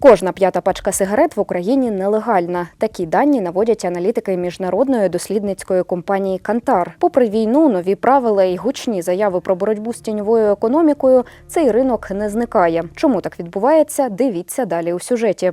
Кожна п'ята пачка сигарет в Україні нелегальна. Такі дані наводять аналітики міжнародної дослідницької компанії Кантар. Попри війну, нові правила і гучні заяви про боротьбу з тіньовою економікою, цей ринок не зникає. Чому так відбувається? Дивіться далі у сюжеті.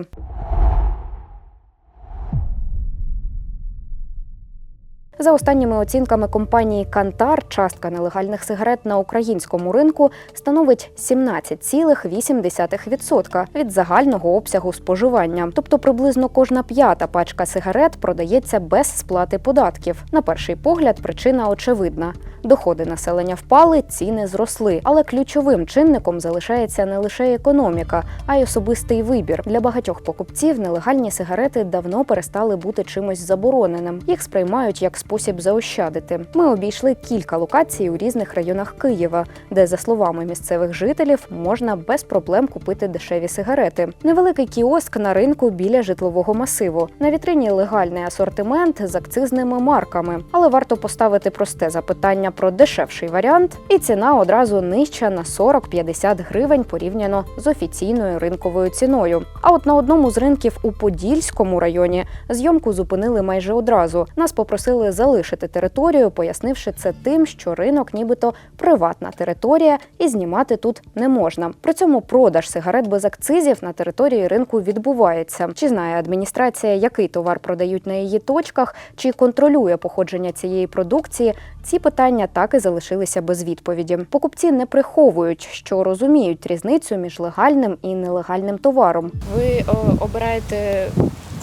За останніми оцінками компанії Кантар, частка нелегальних сигарет на українському ринку становить 17,8% від загального обсягу споживання. Тобто приблизно кожна п'ята пачка сигарет продається без сплати податків. На перший погляд, причина очевидна: доходи населення впали, ціни зросли. Але ключовим чинником залишається не лише економіка, а й особистий вибір. Для багатьох покупців нелегальні сигарети давно перестали бути чимось забороненим. Їх сприймають як спосіб заощадити. Ми обійшли кілька локацій у різних районах Києва, де, за словами місцевих жителів, можна без проблем купити дешеві сигарети. Невеликий кіоск на ринку біля житлового масиву. На вітрині легальний асортимент з акцизними марками, але варто поставити просте запитання про дешевший варіант, і ціна одразу нижча на 40-50 гривень порівняно з офіційною ринковою ціною. А от на одному з ринків у Подільському районі зйомку зупинили майже одразу. Нас попросили залишити територію, пояснивши це тим, що ринок нібито приватна територія і знімати тут не можна. При цьому продаж сигарет без акцизів на території ринку відбувається. Чи знає адміністрація, який товар продають на її точках, чи контролює походження цієї продукції? Ці питання так і залишилися без відповіді. Покупці не приховують, що розуміють різницю між легальним і нелегальним товаром. Ви о, обираєте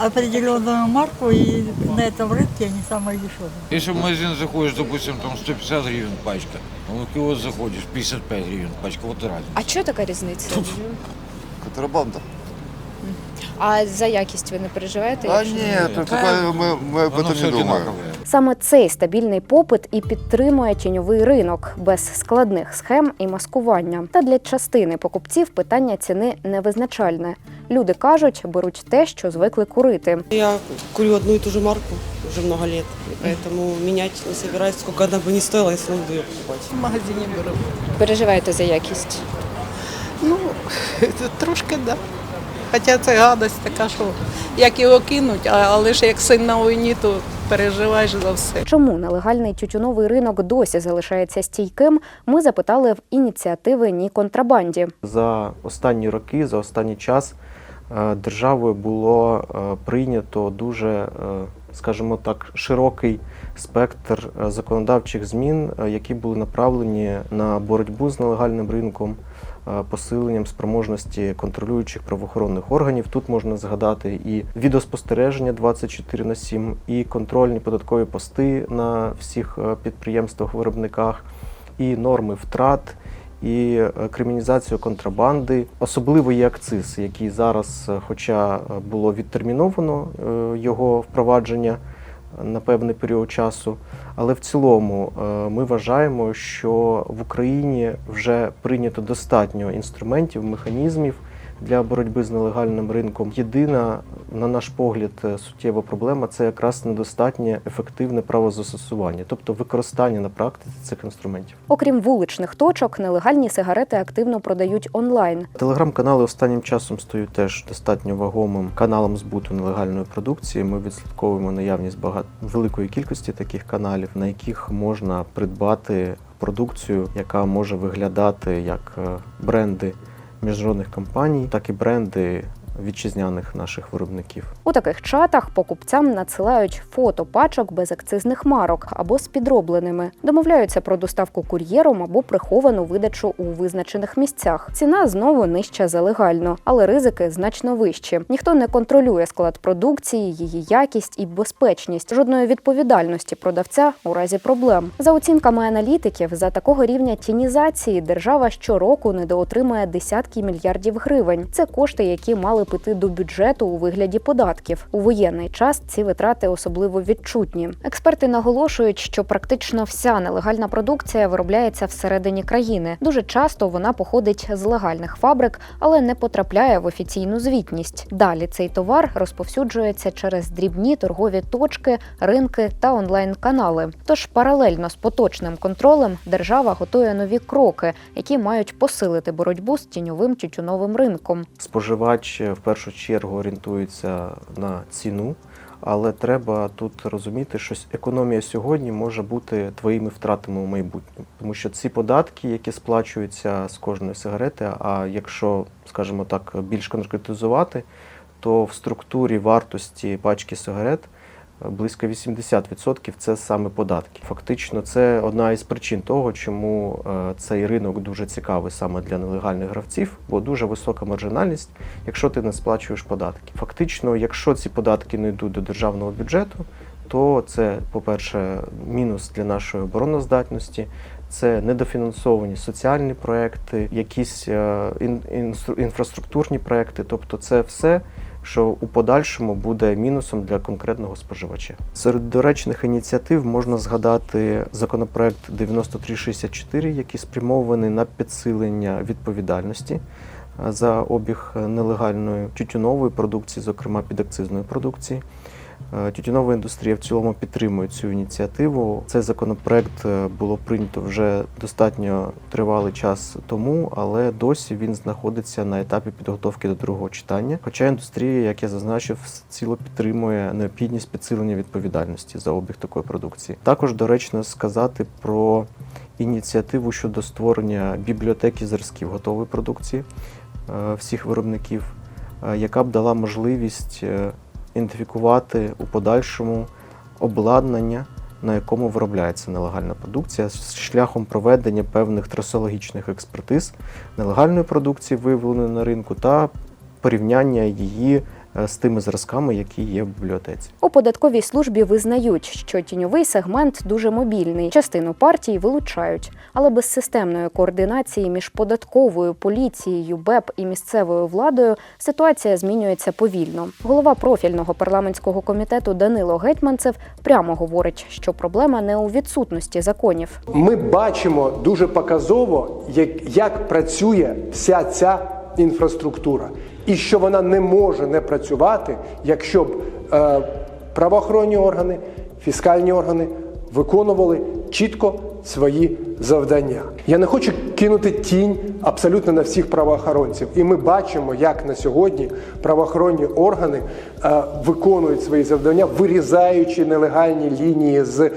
определенную марку, и на этом рынке они самые дешевые. Если в магазин заходишь, допустим, там 150 гривен пачка, а в киоск заходишь, 55 гривен пачка, вот и разница. а що така різниця? Контрабанда. А за якість ви не переживаєте? А якщо- нет, это такое, мы, мы об Оно этом все не думаем. одинаковое. Саме цей стабільний попит і підтримує тіньовий ринок без складних схем і маскування. Та для частини покупців питання ціни не визначальне. Люди кажуть, беруть те, що звикли курити. Я курю одну и ту же марку уже много лет, и поэтому менять не собираюсь, сколько она бы не стоила, я все равно буду покупать. В магазині беру. Переживаєте за якість? Ну, трошки да. Хоча це гадость така, що як його кинуть, а- але ж як син на війні, то переживаєш за все. Чому нелегальний тютюновий ринок досі залишається стійким? Ми запитали в ініціативи Ні контрабанді. За останні роки, за останній час е, державою було е, прийнято дуже, е, скажімо так, широкий спектр е, законодавчих змін, е, які були направлені на боротьбу з нелегальним ринком, е, посиленням спроможності контролюючих правоохоронних органів. Тут можна згадати і відеоспостереження 24 на 7, і контрольні податкові пости на всіх підприємствах-виробниках, і норми втрат і е, криміналізацію контрабанди. Особливо є акциз, який зараз, е, хоча е, було відтерміновано його впровадження на певний період часу, але в цілому ми вважаємо, що в Україні вже прийнято достатньо інструментів, механізмів. Для боротьби з нелегальним ринком єдина, на наш погляд, е, суттєва проблема це якраз недостатнє ефективне правозастосування, тобто використання на практиці цих інструментів. Окрім вуличних точок, нелегальні сигарети активно продають онлайн. Телеграм-канали останнім часом стають теж достатньо вагомим каналом збуту нелегальної продукції. Ми відслідковуємо наявність багато великої кількості таких каналів, на яких можна придбати продукцію, яка може виглядати як е, бренди міжнародних компаній, так і бренди вітчизняних наших виробників. У таких чатах покупцям надсилають фото пачок без акцизних марок або з підробленими, домовляються про доставку кур'єром або приховану видачу у визначених місцях. Ціна знову нижча за легально, але ризики значно вищі. Ніхто не контролює склад продукції, її якість і безпечність. Жодної відповідальності продавця у разі проблем. За оцінками аналітиків, за такого рівня тінізації держава щороку недоотримує десятки мільярдів гривень. Це кошти, які мали піти до бюджету у вигляді податків. У воєнний час ці витрати особливо відчутні. Експерти наголошують, що практично вся нелегальна продукція виробляється всередині країни. Дуже часто вона походить з легальних фабрик, але не потрапляє в офіційну звітність. Далі цей товар розповсюджується через дрібні торгові точки, ринки та онлайн-канали. Тож паралельно з поточним контролем держава готує нові кроки, які мають посилити боротьбу з тіньовим тютюновим ринком. Споживач в першу чергу орієнтуються на ціну. Але треба тут розуміти, що економія сьогодні може бути твоїми втратами у майбутньому, тому що ці податки, які сплачуються з кожної сигарети, а якщо, скажімо так, більш конкретизувати, то в структурі вартості пачки сигарет близько 80% це саме податки. Фактично, це одна із причин того, чому е, цей ринок дуже цікавий саме для нелегальних гравців, бо дуже висока маржинальність, якщо ти не сплачуєш податки. Фактично, якщо ці податки не йдуть до державного бюджету, то це, по-перше, мінус для нашої обороноздатності. Це недофінансовані соціальні проекти, якісь е, інфраструктурні проекти, тобто це все, що у подальшому буде мінусом для конкретного споживача. Серед доречних ініціатив можна згадати законопроект 9364, який спрямований на підсилення відповідальності е, за обіг нелегальної тютюнової продукції, зокрема підакцизної продукції. Е, Тютюнова індустрія в цілому підтримує цю ініціативу. Цей законопроект е, було прийнято вже достатньо тривалий час тому, але досі він знаходиться на етапі підготовки до другого читання. Хоча індустрія, як я зазначив, ціло підтримує необхідність підсилення відповідальності за обіг такої продукції. Також доречно сказати про ініціативу щодо створення бібліотеки зразків готової продукції е, всіх виробників, яка б дала можливість ідентифікувати у подальшому обладнання, на якому виробляється нелегальна продукція, з шляхом проведення певних трасологічних експертиз нелегальної продукції, виявленої на ринку, та порівняння її з тими зразками, які є в бібліотеці. У податковій службі визнають, що тіньовий сегмент дуже мобільний. Частину партій вилучають, але без системної координації між податковою поліцією, БЕП і місцевою владою ситуація змінюється повільно. Голова профільного парламентського комітету Данило Гетьманцев прямо говорить, що проблема не у відсутності законів. Ми бачимо дуже показово, як, як працює вся ця інфраструктура, і що вона не може не працювати, якщо б е, правоохоронні органи, фіскальні органи виконували чітко свої завдання. Я не хочу кинути тінь абсолютно на всіх правоохоронців, і ми бачимо, як на сьогодні правоохоронні органи е, виконують свої завдання, вирізаючи нелегальні лінії з е,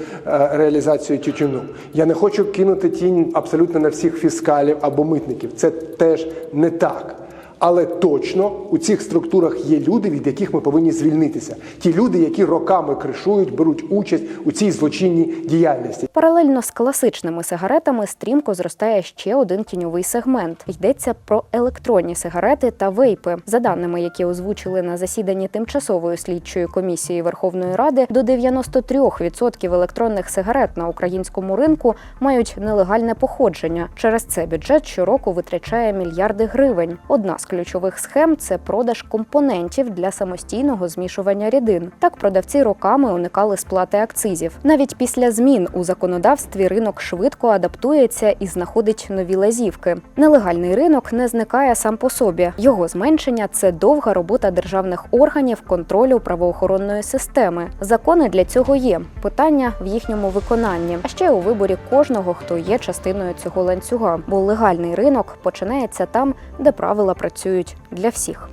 реалізацією тютюну. Я не хочу кинути тінь абсолютно на всіх фіскалів або митників. Це теж не так. Але точно у цих структурах є люди, від яких ми повинні звільнитися. Ті люди, які роками кришують, беруть участь у цій злочинній діяльності. Паралельно з класичними сигаретами стрімко зростає ще один тіньовий сегмент. Йдеться про електронні сигарети та вейпи. За даними, які озвучили на засіданні тимчасової слідчої комісії Верховної Ради, до 93% електронних сигарет на українському ринку мають нелегальне походження. Через це бюджет щороку витрачає мільярди гривень. Одна з ключових схем це продаж компонентів для самостійного змішування рідин. Так продавці роками уникали сплати акцизів. Навіть після змін у законодавстві ринок швидко адаптується і знаходить нові лазівки. Нелегальний ринок не зникає сам по собі. Його зменшення це довга робота державних органів контролю правоохоронної системи. Закони для цього є. Питання в їхньому виконанні, а ще у виборі кожного, хто є частиною цього ланцюга. Бо легальний ринок починається там, де правила працюють для всіх.